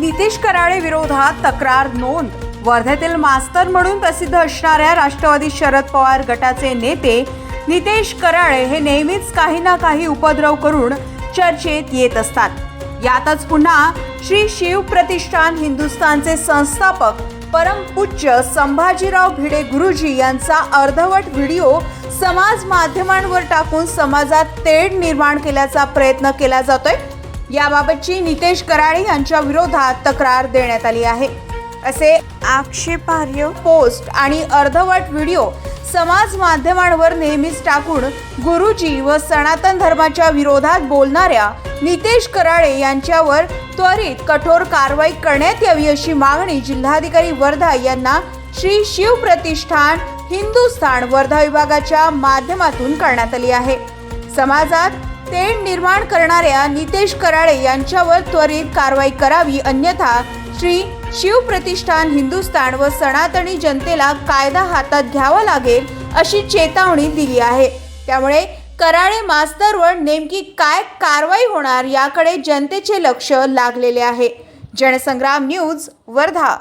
नितेश कराळे विरोधात तक्रार नोंद. वर्ध्यातील मास्तर म्हणून प्रसिद्ध असणाऱ्या राष्ट्रवादी शरद पवार गटाचे नेते नितेश कराळे हे नेहमीच काही ना काही उपद्रव करून चर्चेत येत असतात. यातच पुन्हा श्री शिव प्रतिष्ठान हिंदुस्थानचे संस्थापक परमपूज्य संभाजीराव भिडे गुरुजी यांचा अर्धवट व्हिडिओ समाज माध्यमांवर टाकून समाजात तेढ निर्माण केल्याचा प्रयत्न केला जातोय. याबाबतची नितेश कराळे यांच्या विरोधात तक्रार देण्यात आली आहे. असे आक्षेपार्ह पोस्ट आणि अर्धवट व्हिडिओ समाज माध्यमांवर नेहमीच टाकून गुरुजी व सनातन धर्माच्या विरोधात बोलणाऱ्या नितेश कराळे यांच्यावर त्वरित कठोर कारवाई करण्यात यावी अशी मागणी जिल्हाधिकारी वर्धा यांना श्री शिव प्रतिष्ठान हिंदुस्थान वर्धा विभागाच्या माध्यमातून करण्यात आली आहे. समाजात तेढ निर्माण करणाऱ्या नितेश कराळे यांच्यावर त्वरित कारवाई करावी अन्यथा श्री शिव प्रतिष्ठान हिंदुस्थान व सनातनी जनतेला कायदा हातात घ्यावा लागेल अशी चेतावणी दिली आहे. त्यामुळे कराळे मास्तरवर नेमकी काय कारवाई होणार याकडे जनतेचे लक्ष लागलेले आहे. जनसंग्राम न्यूज वर्धा.